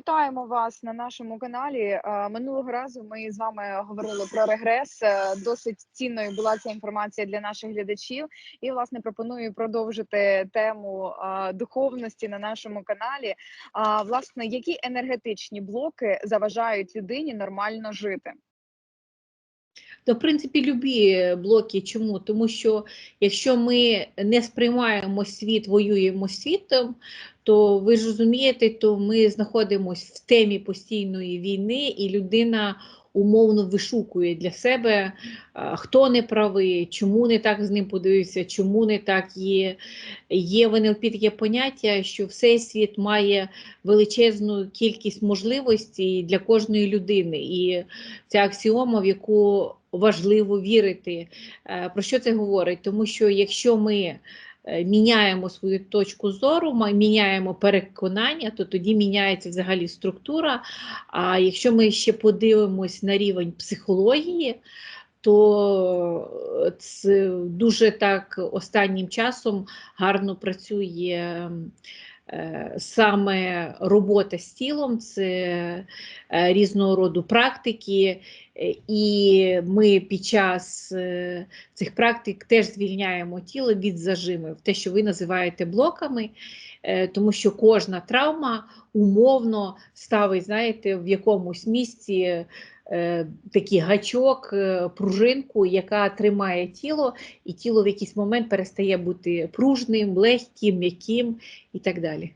Вітаємо вас на нашому каналі. Е, Минулого разу ми з вами говорили про регрес. Е, Досить цінною була ця інформація для наших глядачів. І власне пропоную продовжити тему е, духовності на нашому каналі. Власне, які енергетичні блоки заважають людині нормально жити? То, в принципі, любі блоки. Чому? Тому що якщо ми не сприймаємо світ, воюємо світом, то ви ж розумієте, то ми знаходимося в темі постійної війни, і людина умовно вишукує для себе, хто не правий, чому не так з ним подивився, чому не так є. Є в НЛП таке поняття, що всесвіт має величезну кількість можливостей для кожної людини. І ця аксіома, в яку важливо вірити. Е, Про що це говорить? Тому що якщо ми е, міняємо свою точку зору, ми міняємо переконання, то тоді міняється взагалі структура. А якщо ми ще подивимось на рівень психології, то це дуже так останнім часом гарно працює. Е, Саме робота з тілом, це е, різного роду практики, Е, І ми під час цих практик теж звільняємо тіло від зажимів, те, що ви називаєте блоками, тому що кожна травма умовно ставить, знаєте, в якомусь місці такий гачок, е, пружинку, яка тримає тіло, і тіло в якийсь момент перестає бути пружним, легким, м'яким і так далі.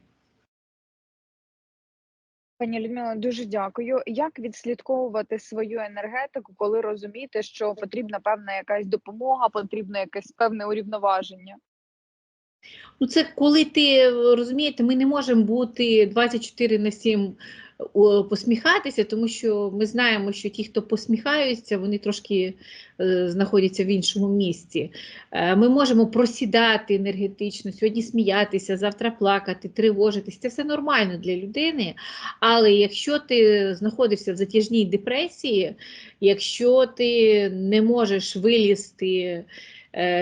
Пані Людмила, дуже дякую. Як відслідковувати свою енергетику, коли розумієте, що потрібна певна якась допомога, потрібно якесь певне урівноваження? Ну, це коли ти розумієте, ми не можемо бути 24 на 7 о, посміхатися, тому що ми знаємо, що ті, хто посміхаються, вони трошки е, знаходяться в іншому місці. Е, ми можемо просідати енергетично, сьогодні сміятися, завтра плакати, тривожитись. Це все нормально для людини. Але якщо ти знаходишся в затяжній депресії, якщо ти не можеш вилізти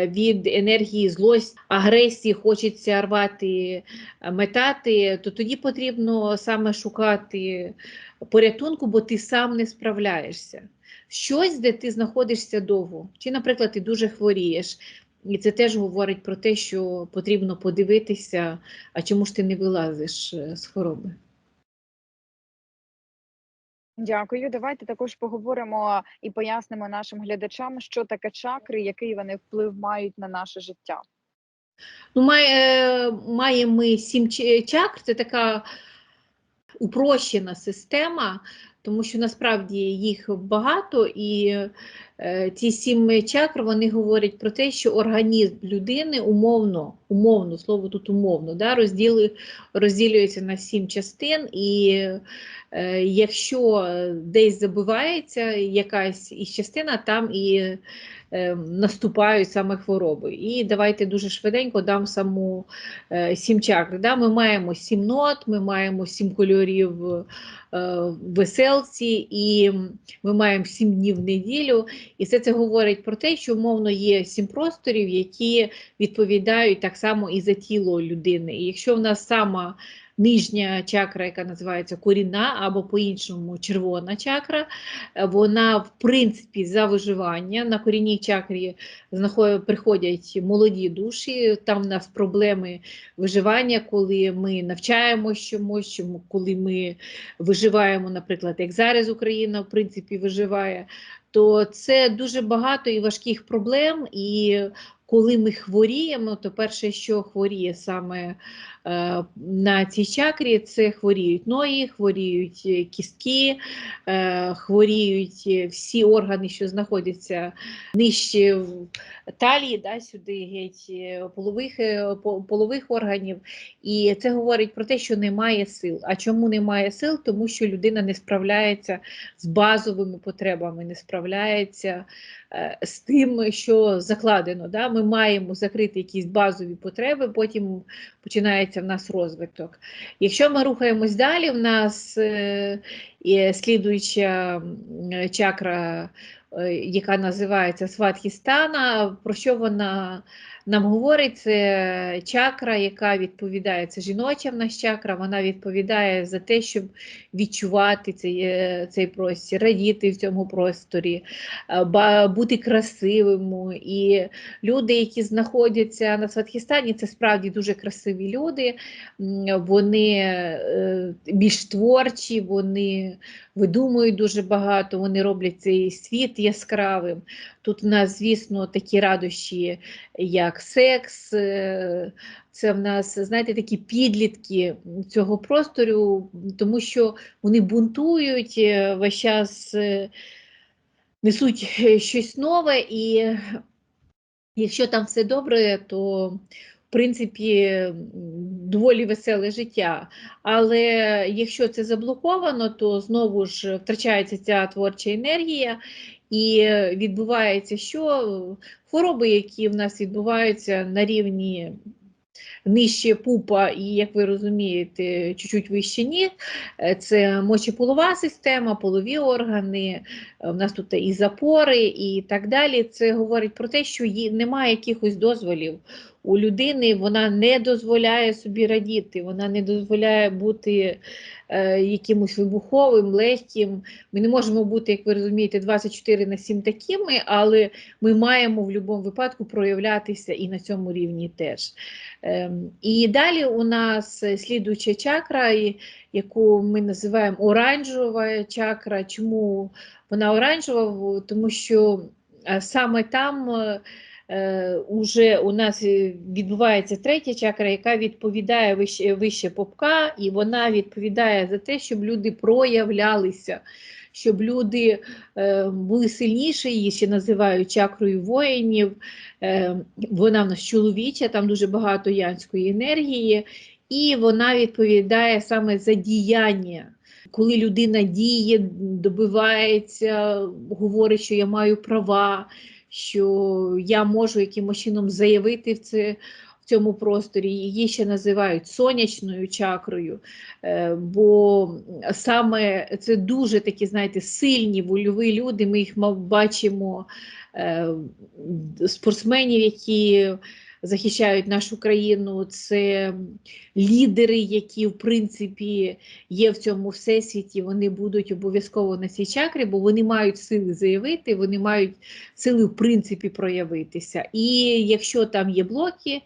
від енергії злості, агресії, хочеться рвати, е, метати, то тоді потрібно саме шукати порятунку, бо ти сам не справляєшся. Щось, де ти знаходишся довго, чи, наприклад, ти дуже хворієш. І це теж говорить про те, що потрібно подивитися, а чому ж ти не вилазиш е, з хвороби. Дякую. Давайте також поговоримо і пояснимо нашим глядачам, що таке чакри, який вони вплив мають на наше життя. Ну, має, маємо ми сім чакр, це така упрощена система, тому що насправді їх багато, і е, ці сім чакр вони говорять про те, що організм людини умовно, умовно, слово тут умовно, да, розділи, розділюється на сім частин, і е, якщо десь забувається якась із частина, там і е, наступають саме хвороби. І давайте дуже швиденько дам саму е, сім чакр. Да? Ми маємо сім нот, ми маємо сім кольорів е, веселці, і ми маємо сім днів в неділю. І все це говорить про те, що умовно є сім просторів, які відповідають так само і за тіло людини. І якщо в нас сама нижня чакра, яка називається корінна, або по-іншому червона чакра, вона в принципі за виживання. На корінній чакрі приходять молоді душі, там в нас проблеми виживання, коли ми навчаємось чомусь, коли ми виживаємо, наприклад, як зараз Україна в принципі виживає, то це дуже багато і важких проблем. І коли ми хворіємо, то перше, що хворіє саме на цій чакрі, це хворіють ноги, хворіють е, кістки, е, хворіють е, всі органи, що знаходяться нижче в талії, да, сюди геть е, полових, е, полових органів. І це говорить про те, що немає сил. А чому немає сил? Тому що людина не справляється з базовими потребами, не справляється е, з тим, що закладено. Да? Ми маємо закрити якісь базові потреби, потім починається в нас розвиток. Якщо ми рухаємось далі, в нас е, слідуюча чакра, е, яка називається Сватхістана, про що вона нам говорить, це чакра, яка відповідає, це жіноча в нас чакра, вона відповідає за те, щоб відчувати цей е, цей простір, радіти в цьому просторі, е, бути красивим. І люди, які знаходяться на Сватхістані, це справді дуже красиві люди, вони е, більш творчі, вони видумують дуже багато, вони роблять цей світ яскравим. Тут у нас, звісно, такі радощі, як секс, е, це в нас, знаєте, такі підлітки цього простору, тому що вони бунтують е, весь час е, несуть щось нове, і якщо там все добре, то в принципі доволі веселе життя. Але якщо це заблоковано, то знову ж втрачається ця творча енергія, і відбувається, що хвороби, які в нас відбуваються на рівні нижче пупа, і, як ви розумієте, чуть-чуть вище ніг, е, це мочеполова система, полові органи, е, в нас тут і запори, і так далі. Це говорить про те, що немає якихось дозволів. У людини вона не дозволяє собі радіти, вона не дозволяє бути Е, якимось вибуховим, легким. Ми не можемо бути, як ви розумієте, 24 на 7 такими, але ми маємо в будь-якому випадку проявлятися і на цьому рівні теж. Ем, і далі у нас слідуюча чакра, яку ми називаємо оранжева чакра. Чому вона оранжева? Тому що е, саме там. Е, уже у нас е, відбувається третя чакра, яка відповідає вище, вище попка, і вона відповідає за те, щоб люди проявлялися, щоб люди е, були сильніші, її ще називають чакрою воїнів. Вона в нас чоловіча, там дуже багато янської енергії, і вона відповідає саме за діяння. Коли людина діє, добивається, говорить, що я маю права, що я можу якимось чином заявити в це. В цьому просторі її ще називають сонячною чакрою, е, бо саме це дуже такі, знаєте, сильні вольові люди. Ми їх бачимо е, спортсменів, які захищають нашу країну, це лідери, які в принципі є в цьому всесвіті. Вони будуть обов'язково на цій чакрі, бо вони мають сили заявити, вони мають сили в принципі проявитися. І якщо там є блоки,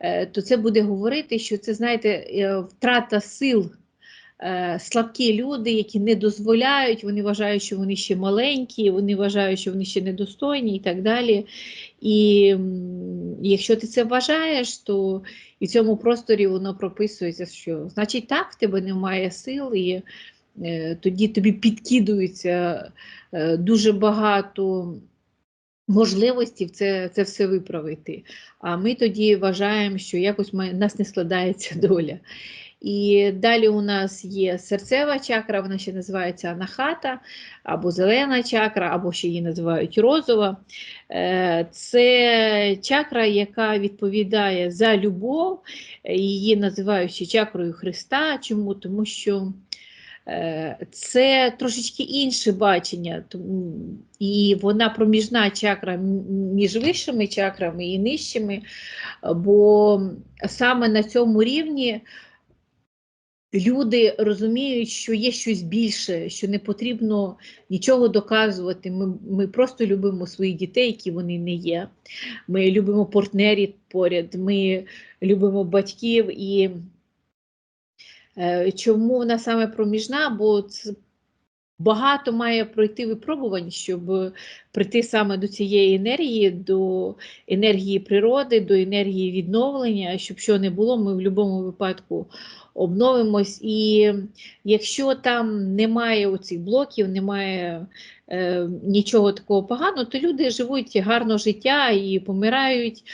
е, то це буде говорити, що це знаєте е, втрата сил. Е, слабкі люди, які не дозволяють, вони вважають, що вони ще маленькі, вони вважають, що вони ще недостойні і так далі. І якщо ти це вважаєш, то і в цьому просторі воно прописується, що значить так, в тебе немає сил, і е, тоді тобі підкидується е, дуже багато. Можливості це це все виправити. А ми тоді вважаємо, що якось ми, нас не складається доля. І далі у нас є серцева чакра, вона ще називається анахата, або зелена чакра, або ще її називають розова. Е, це чакра, яка відповідає за любов, її називають ще чакрою Христа. Чому? Тому що е, це трошечки інше бачення, і вона проміжна чакра між вищими чакрами і нижчими, бо саме на цьому рівні люди розуміють, що є щось більше, що не потрібно нічого доказувати. Ми ми просто любимо своїх дітей, які вони не є. Ми любимо партнерів поряд, ми любимо батьків і е, чому вона саме проміжна? Бо це Багато має пройти випробувань, щоб прийти саме до цієї енергії, до енергії природи, до енергії відновлення, щоб що не було, ми в будь-якому випадку обновимось. І якщо там немає оцих блоків, немає е, нічого такого поганого, то люди живуть гарно життя і помирають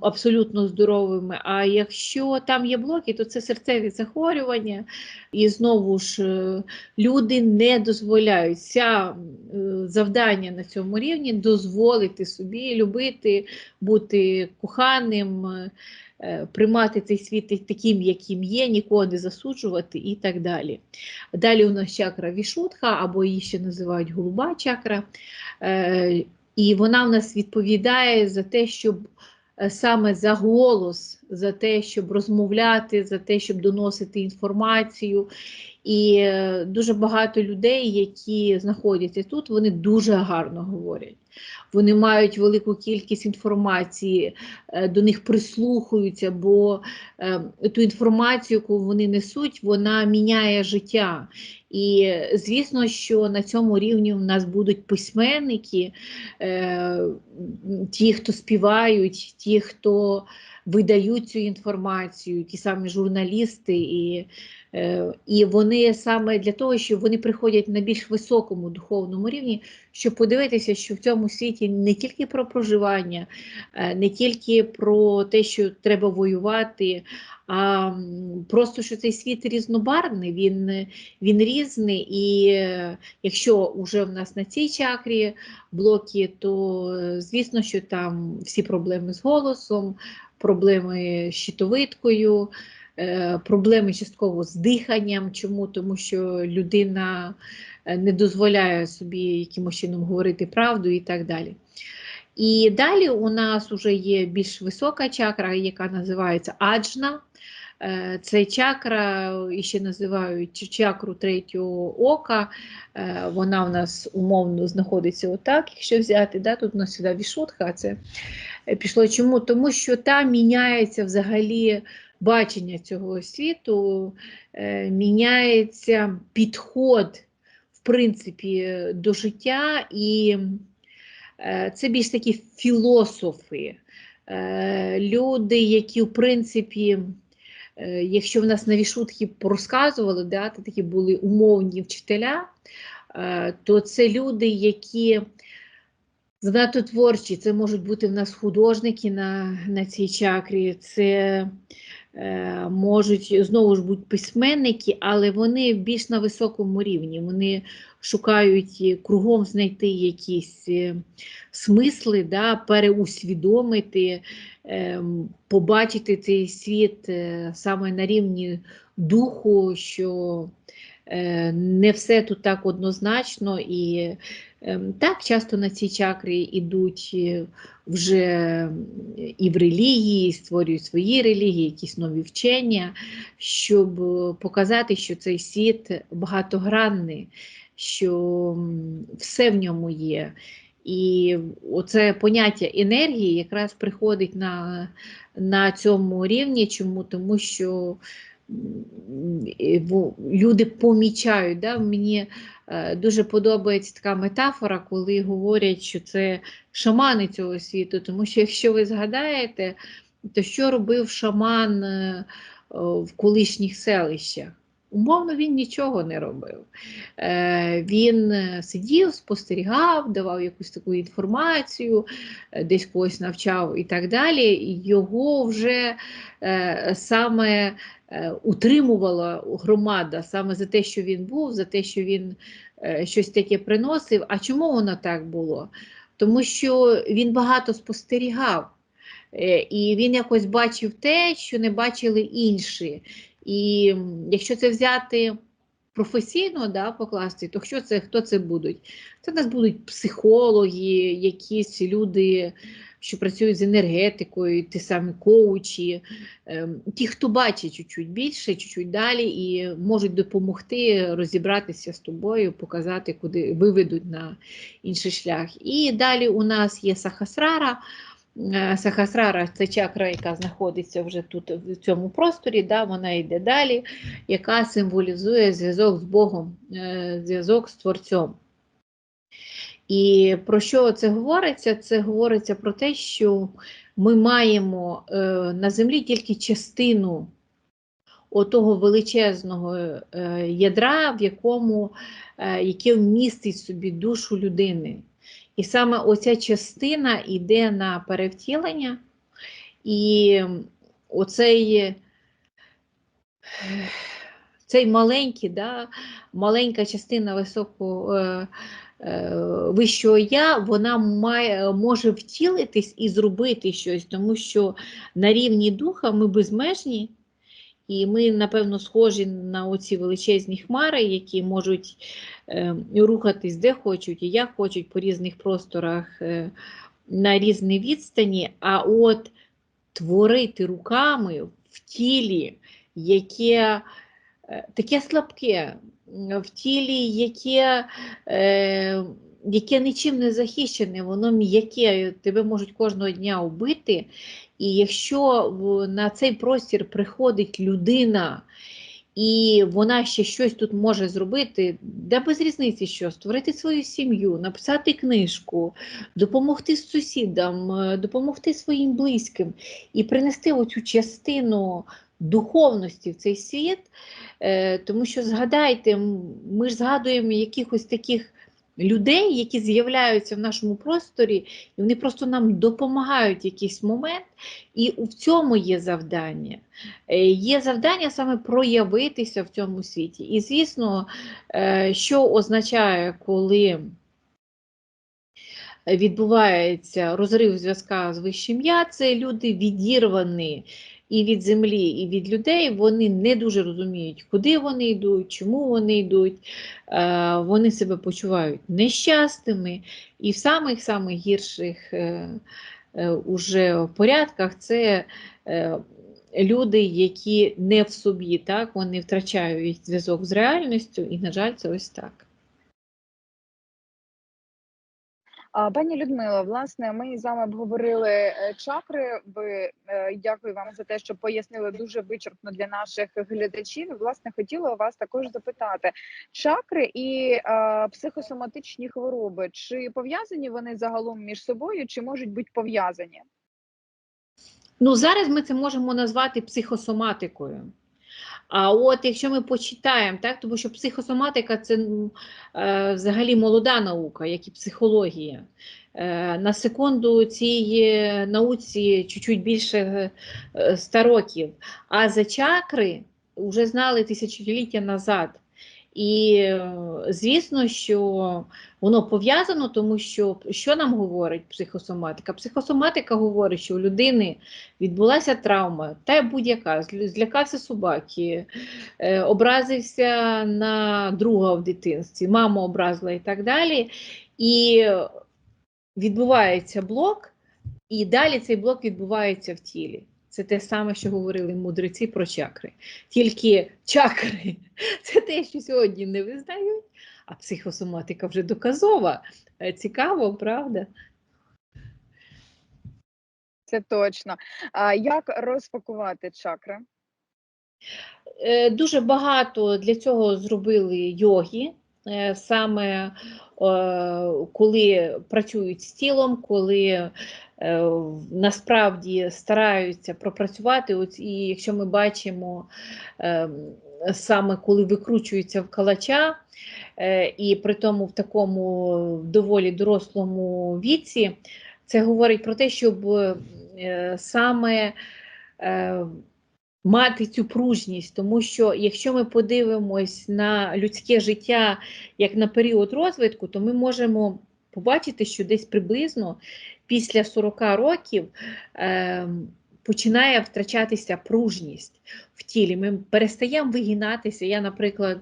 абсолютно здоровими. А якщо там є блоки, то це серцеві захворювання, і знову ж е, люди не дозволяють Ця е, завдання на цьому рівні дозволити собі любити, бути коханим. Е, приймати цей світ таким, яким є, нікого не засуджувати і так далі. Далі у нас чакра Вішутха, або її ще називають голуба чакра, і вона в нас відповідає за те, щоб е, саме за голос, за те, щоб розмовляти, за те, щоб доносити інформацію. І е, дуже багато людей, які знаходяться тут, вони дуже гарно говорять. Вони мають велику кількість інформації, е, до них прислухаються, бо е, ту інформацію, яку вони несуть, вона міняє життя. І е, звісно, що на цьому рівні в нас будуть письменники, ті, хто співають, ті, хто видають цю інформацію, ті самі журналісти, і, е, і вони саме для того, що вони приходять на більш високому духовному рівні, щоб подивитися, що в цьому світі не тільки про проживання, е, не тільки про те, що треба воювати, а просто що цей світ різнобарвний, він, він різний, і е, якщо вже в нас на цій чакрі блоки, то звісно, що там всі проблеми з голосом, проблеми з щитовидкою, е, проблеми частково з диханням. Чому? Тому що людина е, не дозволяє собі якимось чином говорити правду і так далі. І далі у нас вже є більш висока чакра, яка називається аджна. Е, Це чакра, і ще називають чакру третього ока. Вона у нас умовно знаходиться отак, якщо взяти. Да? Тут у нас сюди вішутка, це пішло. Чому? Тому що там міняється взагалі бачення цього світу, е, міняється підход, в принципі, до життя, і е, це більш такі філософи, е, люди, які, в принципі, Е, Якщо в нас на вішутки порозказували, да, такі були умовні вчителя, е, то це люди, які занадто творчі, це можуть бути в нас художники на, на цій чакрі, це е, можуть знову ж бути письменники, але вони більш на високому рівні. Вони шукають е, кругом знайти якісь е, смисли, да, переусвідомити, ем, побачити цей світ е, саме на рівні духу, що е, не все тут так однозначно, і так часто на ці чакри йдуть е, вже і в релігії, створюють свої релігії, якісь нові вчення, щоб показати, що цей світ багатогранний, що все в ньому є. І оце поняття енергії якраз приходить на, на цьому рівні. Чому? Тому що люди помічають. Да? Мені е, дуже подобається така метафора, коли говорять, що це шамани цього світу. Тому що якщо ви згадаєте, то що робив шаман е, в колишніх селищах? Умовно, він нічого не робив. Е, Він е, сидів, спостерігав, давав якусь таку інформацію, е, десь когось навчав і так далі. І Його вже саме утримувала громада саме за те, що він був, за те, що він щось таке приносив. А чому воно так було? Тому що він багато спостерігав. І він якось бачив те, що не бачили інші. І якщо це взяти професійно да, покласти, то що це, хто це будуть? Це в нас будуть психологи, якісь люди, що працюють з енергетикою, ті самі коучі, ем, ті, хто бачить чуть-чуть більше, чуть-чуть далі, і можуть допомогти розібратися з тобою, показати, куди виведуть на інший шлях. І далі у нас є Сахасрара. Е, Сахасрара це чакра, яка знаходиться вже тут в цьому просторі, да, вона йде далі, яка символізує зв'язок з Богом, е, зв'язок з Творцем. І про що це говориться? Це говориться про те, що ми маємо е, на землі тільки частину отого величезного ядра, в якому яке вмістить собі душу людини. І саме оця частина йде на перевтілення, і оцей е, цей маленький, да, маленька частина високого е, е, вищого я, вона має, може втілитись і зробити щось, тому що на рівні духа ми безмежні. І ми, напевно, схожі на оці величезні хмари, які можуть е, рухатись де хочуть і як хочуть по різних просторах е, на різні відстані. А от творити руками в тілі, яке е, таке слабке, в тілі, яке, е, яке нічим не захищене, воно м'яке, тебе можуть кожного дня вбити. І якщо на цей простір приходить людина, і вона ще щось тут може зробити, да без різниці, що створити свою сім'ю, написати книжку, допомогти сусідам, е, допомогти своїм близьким і принести оцю частину духовності в цей світ, е, тому що згадайте, ми ж згадуємо якихось таких людей, які з'являються в нашому просторі, і вони просто нам допомагають в якийсь момент, і в цьому є завдання. Е, Є завдання саме проявитися в цьому світі. І, звісно, е, що означає, коли відбувається розрив зв'язка з вищим я, це люди відірвані і від землі, і від людей. Вони не дуже розуміють, куди вони йдуть, чому вони йдуть. Е, Вони себе почувають нещасними, і в самих самих гірших е, е, уже порядках це люди, які не в собі, так, вони втрачають зв'язок з реальністю, і, на жаль, це ось так. Пані Людмила, власне, ми з вами обговорили е, чакри. Ви е, дякую вам за те, що пояснили дуже вичерпно для наших глядачів. Власне, хотіла вас також запитати: чакри і е, психосоматичні хвороби чи пов'язані вони загалом між собою, чи можуть бути пов'язані? Ну, зараз ми це можемо назвати психосоматикою. А от якщо ми почитаємо, так, тому що психосоматика це ну, е, взагалі молода наука, як і психологія. Е, на секунду цій е, науці чуть-чуть більше ста 100 років. А за чакри вже знали тисячоліття назад. І звісно, що воно пов'язано, тому що що нам говорить психосоматика? Психосоматика говорить, що у людини відбулася травма, та будь-яка, злякався собаки, е, образився на друга в дитинстві, мама образила і так далі. І відбувається блок, і далі цей блок відбувається в тілі. Це те саме, що говорили мудреці про чакри. Тільки чакри це те, що сьогодні не визнають, а психосоматика вже доказова. Е, Цікаво, правда? Це точно. А як розпакувати чакри? Е, Дуже багато для цього зробили йоги, саме е, коли працюють з тілом, коли е, насправді стараються пропрацювати. І якщо ми бачимо е, саме коли викручується в калача, е, і при тому в такому доволі дорослому віці, це говорить про те, щоб е, саме е, мати цю пружність, тому що якщо ми подивимось на людське життя як на період розвитку, то ми можемо побачити, що десь приблизно після 40 років е, починає втрачатися пружність в тілі. Ми перестаємо вигинатися. Я, наприклад,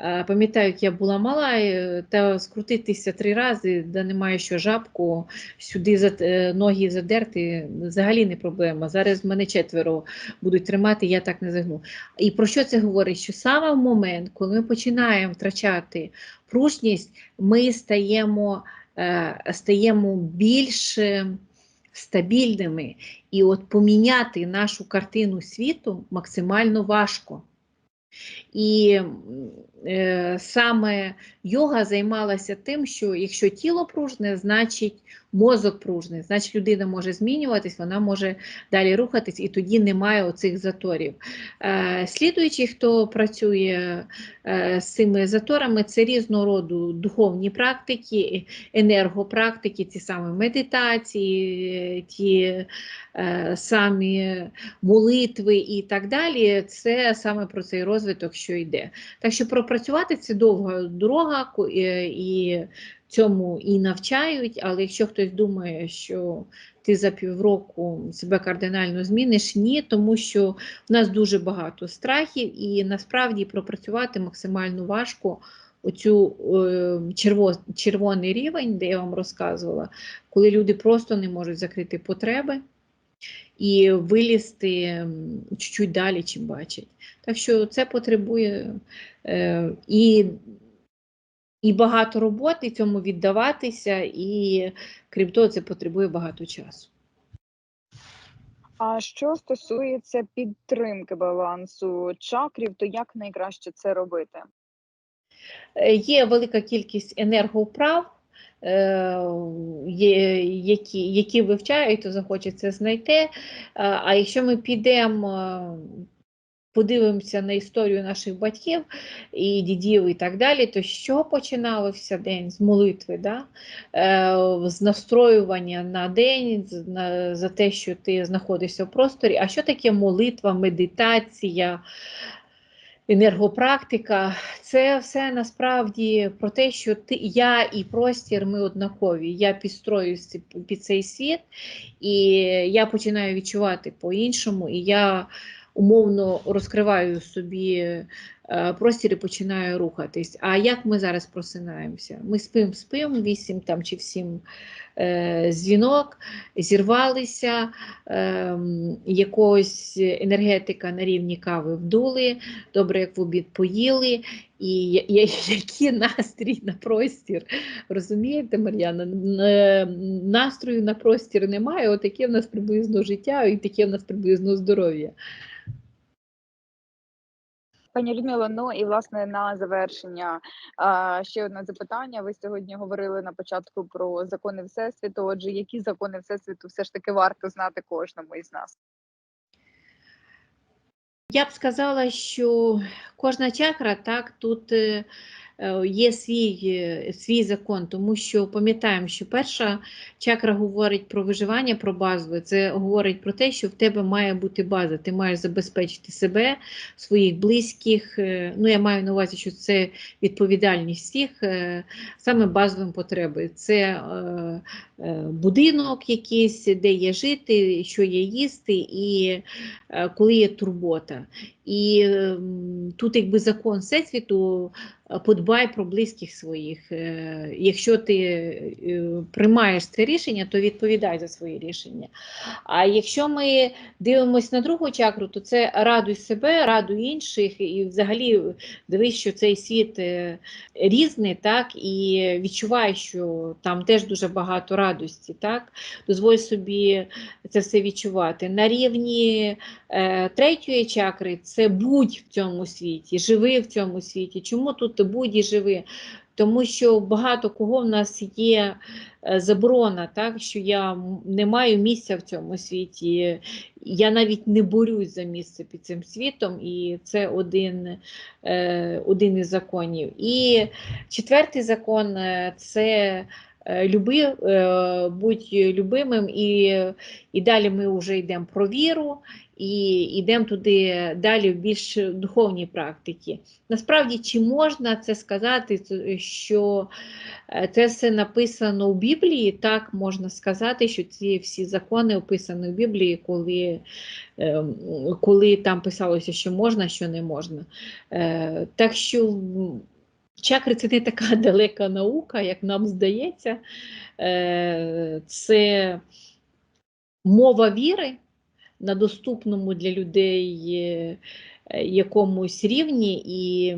е, пам'ятаю, як я була мала, е, та скрутитися три рази, де немає що жабку, сюди е, ноги задерти, взагалі не проблема. Зараз мене четверо будуть тримати, я так не загну. І про що це говорить? Що саме в момент, коли ми починаємо втрачати пружність, ми стаємо, стаємо більш стабільними. І от поміняти нашу картину світу максимально важко. І е, саме йога займалася тим, що якщо тіло пружне, значить мозок пружний, значить людина може змінюватись, вона може далі рухатись, і тоді немає оцих заторів. Е, слідуючи, хто працює е, з цими заторами, це різного роду духовні практики, енергопрактики, ті самі медитації, ті е, самі молитви і так далі. Це саме про цей розвиток, що йде. Так що пропрацювати це довга дорога е, і цьому і навчають, але якщо хтось думає, що ти за півроку себе кардинально зміниш, ні, тому що в нас дуже багато страхів, і насправді пропрацювати максимально важко оцю е, черво, червоний рівень, де я вам розказувала, коли люди просто не можуть закрити потреби. І вилізти чуть-чуть далі, чим бачать. Так що це потребує е, і, і багато роботи цьому віддаватися, і крім того, це потребує багато часу. А що стосується підтримки балансу чакрів, то як найкраще це робити? Е, Є велика кількість енергоуправ, які, які вивчають, то захочуть це знайти. Е, А якщо ми підемо, е, подивимося на історію наших батьків і дідів і так далі, то з чого починався день? З молитви, да? Е, з настроювання на день, за те, що ти знаходишся в просторі. А що таке молитва, медитація? Енергопрактика це все насправді про те, що ти, я і простір ми однакові. Я підстроююсь під цей світ, і я починаю відчувати по-іншому, і я умовно розкриваю собі простір і починаю рухатись. А як ми зараз просинаємося? Ми спимо, спимо, вісім там чи всім е, дзвінок, зірвалися, ем, якогось енергетика на рівні кави вдули, добре, як в обід поїли, і я- я- який настрій на простір. Розумієте, Мар'яна? Е, Настрою на простір немає, отаке в нас приблизно життя і таке в нас приблизно здоров'я. Пані Людмила, ну і власне на завершення ще одне запитання. Ви сьогодні говорили на початку про закони всесвіту. Отже, які закони всесвіту все ж таки варто знати кожному із нас? Я б сказала, що кожна чакра, так, тут е, є свій, е, свій закон, тому що пам'ятаємо, що перша чакра говорить про виживання, про базове. Це говорить про те, що в тебе має бути база. Ти маєш забезпечити себе, своїх близьких. е, Ну, я маю на увазі, що це відповідальність всіх, е, саме базовим потреби. Це е, е, будинок якийсь, де є жити, що є їсти, і е, коли є турбота. І ем, тут, якби закон всесвіту, е, подбай про близьких своїх. Е, Якщо ти е, приймаєш це рішення, то відповідай за свої рішення. А якщо ми дивимося на другу чакру, то це радуй себе, радуй інших, і взагалі дивись, що цей світ різний, так, і відчувай, що там теж дуже багато радості. Так? Дозволь собі це все відчувати. На рівні третьої чакри це будь в цьому світі, живи в цьому світі. Чому тут будь і живи? Тому що багато кого в нас є е, заборона, так, що я не маю місця в цьому світі. Я навіть не борюсь за місце під цим світом, і це один, е, один із законів. І четвертий закон е, це люби, е, будь любимим, і, і далі ми вже йдемо про віру, і йдемо туди далі в більш духовні практики. Насправді, чи можна це сказати, що е, це все написано у Біблії? Так можна сказати, що ці всі закони описані в Біблії, коли, е, коли там писалося, що можна, що не можна. Е, Так що чакри це не така далека наука, як нам здається. Е, Це мова віри на доступному для людей е, якомусь рівні, і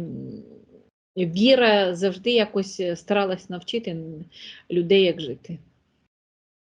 віра завжди якось старалась навчити людей, як жити.